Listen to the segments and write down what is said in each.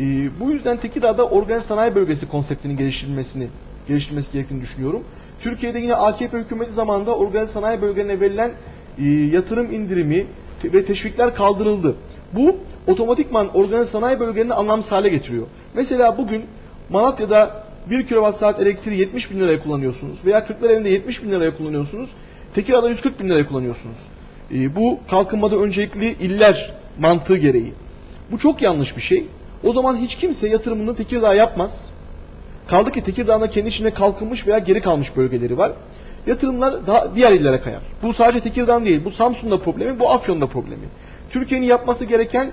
Ee, bu yüzden Tekirdağ'da organize sanayi bölgesi konseptinin geliştirilmesini geliştirilmesi gerektiğini düşünüyorum. Türkiye'de yine AKP hükümeti zamanında organize sanayi bölgelerine verilen e, yatırım indirimi ve teşvikler kaldırıldı. Bu otomatikman organize sanayi bölgelerini anlamsız hale getiriyor. Mesela bugün Malatya'da 1 kilowatt saat elektriği 70 bin liraya kullanıyorsunuz veya Kırklareli'nde 70 bin liraya kullanıyorsunuz. Tekirdağ'da 140 bin liraya kullanıyorsunuz. E, bu kalkınmada öncelikli iller mantığı gereği. Bu çok yanlış bir şey. O zaman hiç kimse yatırımını Tekirdağ yapmaz. Kaldı ki Tekirdağ'da kendi içinde kalkınmış veya geri kalmış bölgeleri var. Yatırımlar daha diğer illere kayar. Bu sadece Tekirdağ değil. Bu Samsun'da problemi, bu Afyon'da problemi. Türkiye'nin yapması gereken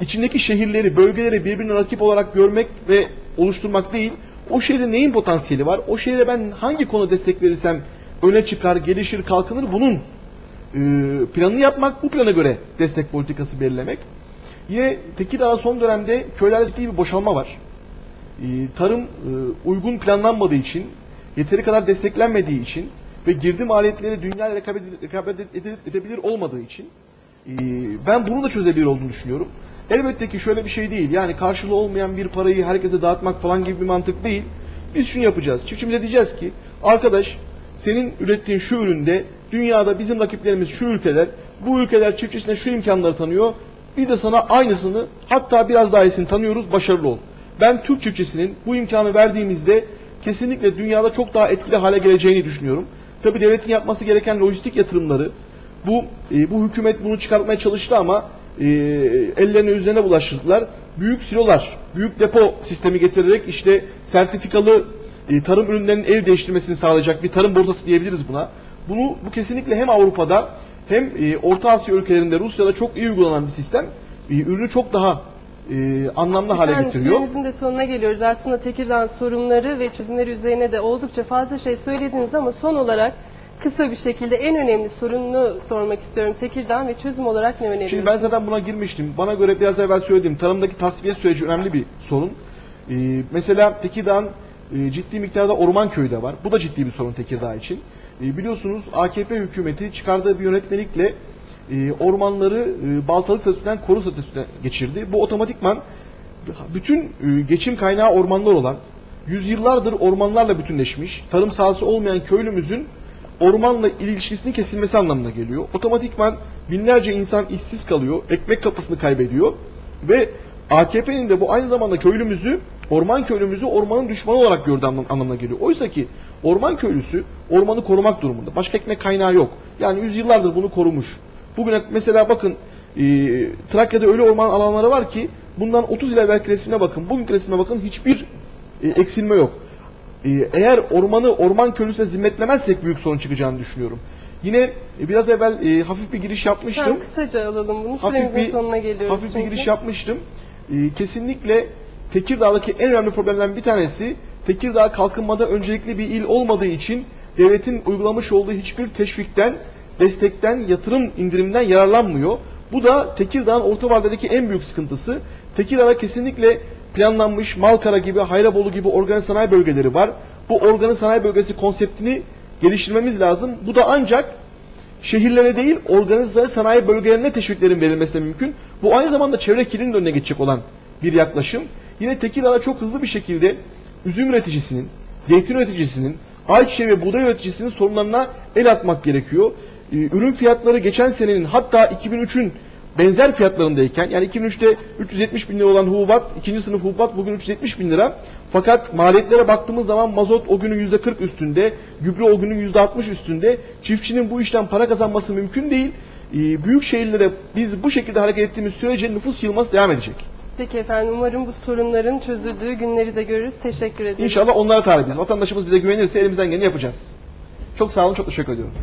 içindeki şehirleri, bölgeleri birbirine rakip olarak görmek ve oluşturmak değil. O şehirde neyin potansiyeli var? O şehire ben hangi konu destek verirsem öne çıkar, gelişir, kalkınır bunun planını yapmak, bu plana göre destek politikası belirlemek. Yine Tekirdağ'da son dönemde köylerde ciddi bir boşalma var. E, tarım e, uygun planlanmadığı için, yeteri kadar desteklenmediği için ve girdi maliyetleri dünyayla rekabet, rekabet ede- edebilir olmadığı için e, ben bunu da çözebilir olduğunu düşünüyorum. Elbette ki şöyle bir şey değil. Yani karşılığı olmayan bir parayı herkese dağıtmak falan gibi bir mantık değil. Biz şunu yapacağız. Çiftçimize diyeceğiz ki arkadaş senin ürettiğin şu üründe dünyada bizim rakiplerimiz şu ülkeler, bu ülkeler çiftçisine şu imkanları tanıyor. Biz de sana aynısını hatta biraz daha iyisini tanıyoruz. Başarılı ol. Ben Türk çiftçisinin bu imkanı verdiğimizde kesinlikle dünyada çok daha etkili hale geleceğini düşünüyorum. Tabi devletin yapması gereken lojistik yatırımları bu e, bu hükümet bunu çıkartmaya çalıştı ama e, ellerine üzerine bulaştırdılar. Büyük silolar, büyük depo sistemi getirerek işte sertifikalı e, tarım ürünlerinin el değiştirmesini sağlayacak bir tarım borsası diyebiliriz buna. Bunu bu kesinlikle hem Avrupa'da hem e, Orta Asya ülkelerinde Rusya'da çok iyi uygulanan bir sistem. E, ürünü çok daha e, anlamlı hale Efendim getiriyor. süremizin de sonuna geliyoruz. Aslında Tekirdağ sorunları ve çözümleri üzerine de oldukça fazla şey söylediniz ama son olarak kısa bir şekilde en önemli sorununu sormak istiyorum. Tekirdağ ve çözüm olarak ne öneriyorsunuz? Şimdi ben zaten buna girmiştim. Bana göre biraz evvel söylediğim tarımdaki tasfiye süreci önemli bir sorun. Ee, mesela Tekirdağ'ın e, ciddi miktarda orman köyü de var. Bu da ciddi bir sorun Tekirdağ için. E, biliyorsunuz AKP hükümeti çıkardığı bir yönetmelikle e, ormanları e, baltalık statüsünden koru statüsüne geçirdi. Bu otomatikman bütün geçim kaynağı ormanlar olan, yüzyıllardır ormanlarla bütünleşmiş, tarım sahası olmayan köylümüzün ormanla ilişkisinin kesilmesi anlamına geliyor. Otomatikman binlerce insan işsiz kalıyor, ekmek kapısını kaybediyor ve AKP'nin de bu aynı zamanda köylümüzü, orman köylümüzü ormanın düşmanı olarak gördüğü anlam- anlamına geliyor. Oysa ki orman köylüsü ormanı korumak durumunda. Başka ekmek kaynağı yok. Yani yüzyıllardır bunu korumuş. Bugüne mesela bakın e, Trakya'da öyle orman alanları var ki bundan 30 yıl evvelki resmine bakın, bugünkü resmine bakın hiçbir e, eksilme yok. E, eğer ormanı orman köylüsüne zimmetlemezsek büyük sorun çıkacağını düşünüyorum. Yine e, biraz evvel e, hafif bir giriş yapmıştım. Efendim kısaca alalım bunu. Hafif Süremizin bir- sonuna geliyoruz. Hafif bir giriş yapmıştım. Ee, kesinlikle Tekirdağ'daki en önemli problemlerden bir tanesi Tekirdağ kalkınmada öncelikli bir il olmadığı için devletin uygulamış olduğu hiçbir teşvikten, destekten, yatırım indiriminden yararlanmıyor. Bu da Tekirdağ'ın orta vadedeki en büyük sıkıntısı. Tekirdağ'da kesinlikle planlanmış Malkara gibi, Hayrabolu gibi organize sanayi bölgeleri var. Bu organize sanayi bölgesi konseptini geliştirmemiz lazım. Bu da ancak şehirlere değil organize sanayi bölgelerine teşviklerin verilmesi mümkün. Bu aynı zamanda çevre kirliliğinin önüne geçecek olan bir yaklaşım. Yine Tekirdağ'a çok hızlı bir şekilde üzüm üreticisinin, zeytin üreticisinin, ayçiçeği ve buğday üreticisinin sorunlarına el atmak gerekiyor. Ee, Ürün fiyatları geçen senenin hatta 2003'ün benzer fiyatlarındayken yani 2003'te 370 bin lira olan hububat, ikinci sınıf hububat bugün 370 bin lira. Fakat maliyetlere baktığımız zaman mazot o günün %40 üstünde, gübre o günün %60 üstünde. Çiftçinin bu işten para kazanması mümkün değil. Ee, Büyük şehirlere biz bu şekilde hareket ettiğimiz sürece nüfus yığılması devam edecek. Peki efendim umarım bu sorunların çözüldüğü günleri de görürüz. Teşekkür ederim. İnşallah onlara talibiz. Vatandaşımız bize güvenirse elimizden geleni yapacağız. Çok sağ olun, çok teşekkür ediyorum.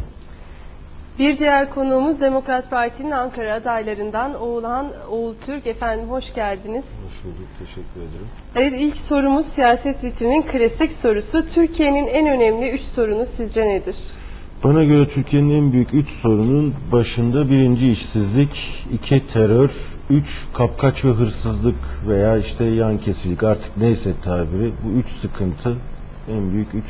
Bir diğer konuğumuz Demokrat Parti'nin Ankara adaylarından Oğulhan Oğul Türk. Efendim hoş geldiniz. Hoş bulduk, teşekkür ederim. Evet ilk sorumuz siyaset vitrinin klasik sorusu. Türkiye'nin en önemli üç sorunu sizce nedir? Bana göre Türkiye'nin en büyük üç sorunun başında birinci işsizlik, iki terör, üç kapkaç ve hırsızlık veya işte yan kesicilik artık neyse tabiri bu üç sıkıntı en büyük üç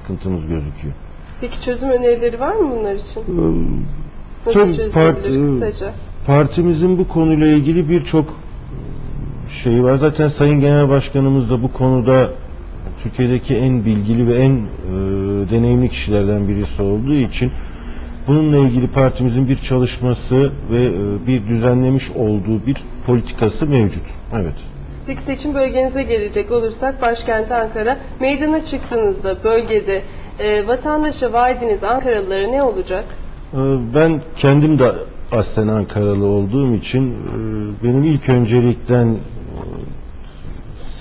sıkıntımız gözüküyor. Peki çözüm önerileri var mı bunlar için? Ee, Nasıl çözülebilir part- e, kısaca? Partimizin bu konuyla ilgili birçok şeyi var. Zaten Sayın Genel Başkanımız da bu konuda Türkiye'deki en bilgili ve en e, deneyimli kişilerden birisi olduğu için bununla ilgili partimizin bir çalışması ve e, bir düzenlemiş olduğu bir politikası mevcut. Evet. Peki seçim bölgenize gelecek olursak başkent Ankara. Meydana çıktığınızda bölgede e, vatandaşa vaadiniz Ankaralılara ne olacak? Ee, Ben kendim de aslen Ankaralı olduğum için e, benim ilk öncelikten e,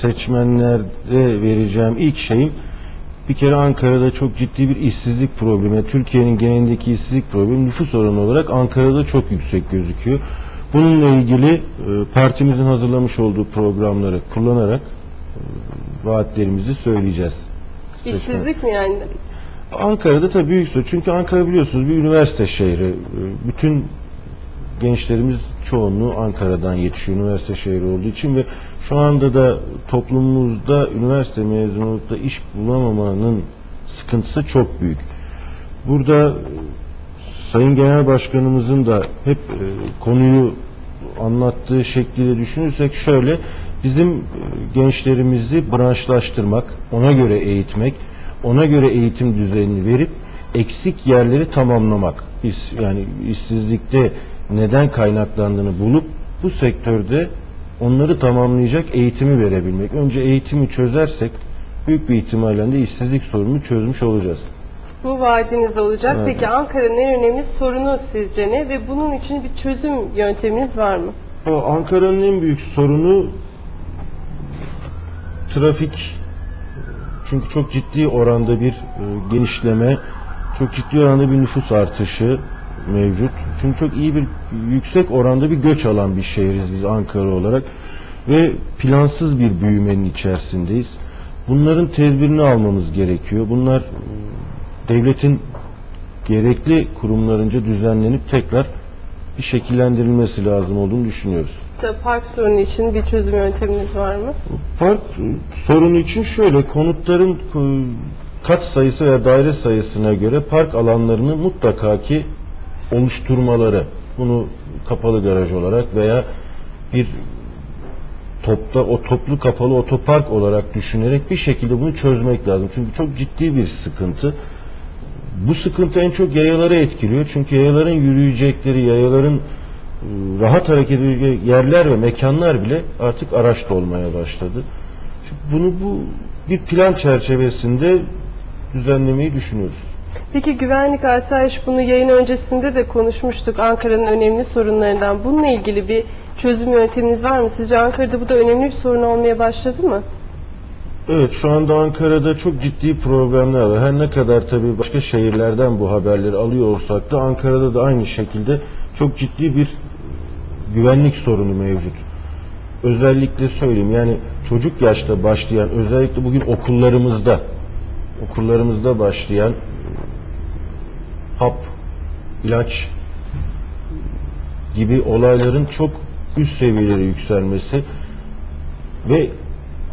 seçmenlere vereceğim ilk şeyim bir kere Ankara'da çok ciddi bir işsizlik problemi. Türkiye'nin genelindeki işsizlik problemi nüfus oranı olarak Ankara'da çok yüksek gözüküyor. Bununla ilgili e, partimizin hazırlamış olduğu programları kullanarak e, vaatlerimizi söyleyeceğiz. İşsizlik mi yani? Ankara'da tabii büyük sorun. Çünkü Ankara biliyorsunuz bir üniversite şehri. Ee, Bütün gençlerimiz çoğunluğu Ankara'dan yetişiyor üniversite şehri olduğu için ve şu anda da toplumumuzda üniversite da iş bulamamanın sıkıntısı çok büyük. Burada e, Sayın Genel Başkanımızın da hep e, konuyu anlattığı şekliyle düşünürsek şöyle bizim e, gençlerimizi branşlaştırmak, ona göre eğitmek, ona göre eğitim düzenini verip eksik yerleri tamamlamak. İş, yani işsizlikte neden kaynaklandığını bulup bu sektörde onları tamamlayacak eğitimi verebilmek. Önce eğitimi çözersek büyük bir ihtimalle de işsizlik sorununu çözmüş olacağız. Bu vaadiniz olacak. Evet. Peki Ankara'nın en önemli sorunu sizce ne ve bunun için bir çözüm yönteminiz var mı? Ankara'nın en büyük sorunu trafik. Çünkü çok ciddi oranda bir e, genişleme, çok ciddi oranda bir nüfus artışı mevcut. Çünkü çok iyi bir yüksek oranda bir göç alan bir şehiriz biz Ankara olarak ve plansız bir büyümenin içerisindeyiz. Bunların tedbirini almamız gerekiyor. Bunlar e, devletin gerekli kurumlarınca düzenlenip tekrar bir şekillendirilmesi lazım olduğunu düşünüyoruz. Park sorunu için bir çözüm yönteminiz var mı? Park e, sorunu için şöyle konutların e, kat sayısı veya daire sayısına göre park alanlarını mutlaka ki oluşturmaları. Bunu kapalı garaj olarak veya bir topta o toplu kapalı otopark olarak düşünerek bir şekilde bunu çözmek lazım. Çünkü çok ciddi bir sıkıntı. Bu sıkıntı en çok yayaları etkiliyor. Çünkü yayaların yürüyecekleri, yayaların e, rahat hareket edeceği yerler ve mekanlar bile artık araçta olmaya başladı. Şimdi bunu bu bir plan çerçevesinde düzenlemeyi düşünüyoruz. Peki güvenlik asayiş bunu yayın öncesinde de konuşmuştuk Ankara'nın önemli sorunlarından. Bununla ilgili bir çözüm yönteminiz var mı? Sizce Ankara'da bu da önemli bir sorun olmaya başladı mı? Evet şu anda Ankara'da çok ciddi problemler var. Her ne kadar tabii başka şehirlerden bu haberleri alıyor olsak da Ankara'da da aynı şekilde çok ciddi bir güvenlik sorunu mevcut. Özellikle söyleyeyim yani çocuk yaşta başlayan özellikle bugün okullarımızda okullarımızda başlayan hap, ilaç gibi olayların çok üst seviyelere yükselmesi ve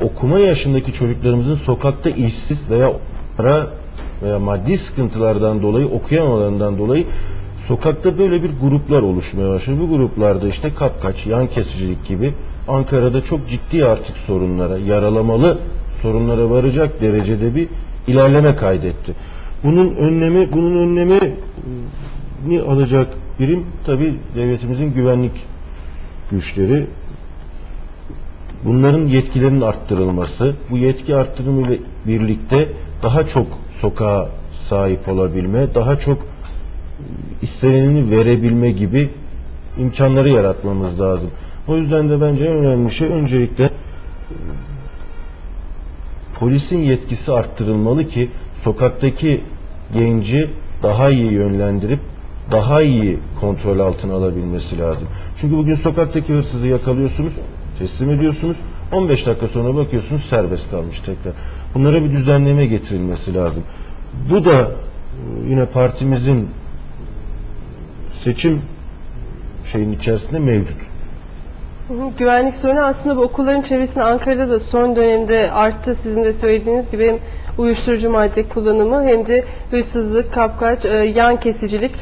okuma yaşındaki çocuklarımızın sokakta işsiz veya para veya maddi sıkıntılardan dolayı okuyamalarından dolayı sokakta böyle bir gruplar oluşmaya başladı. Bu gruplarda işte kapkaç, yan kesicilik gibi Ankara'da çok ciddi artık sorunlara, yaralamalı sorunlara varacak derecede bir ilerleme kaydetti. Bunun önlemi, bunun önlemi ni alacak birim tabi devletimizin güvenlik güçleri. Bunların yetkilerinin arttırılması, bu yetki arttırımı ile birlikte daha çok sokağa sahip olabilme, daha çok isteneni verebilme gibi imkanları yaratmamız lazım. O yüzden de bence en önemli şey öncelikle e, polisin yetkisi arttırılmalı ki sokaktaki genci daha iyi yönlendirip daha iyi kontrol altına alabilmesi lazım. Çünkü bugün sokaktaki hırsızı yakalıyorsunuz, teslim ediyorsunuz. 15 dakika sonra bakıyorsunuz serbest kalmış tekrar. Bunlara bir düzenleme getirilmesi lazım. Bu da e, yine partimizin seçim şeyin içerisinde mevcut. Güvenlik sorunu aslında bu okulların çevresinde Ankara'da da son dönemde arttı. Sizin de söylediğiniz gibi hem uyuşturucu madde kullanımı hem de hırsızlık, kapkaç, e, yan kesicilik.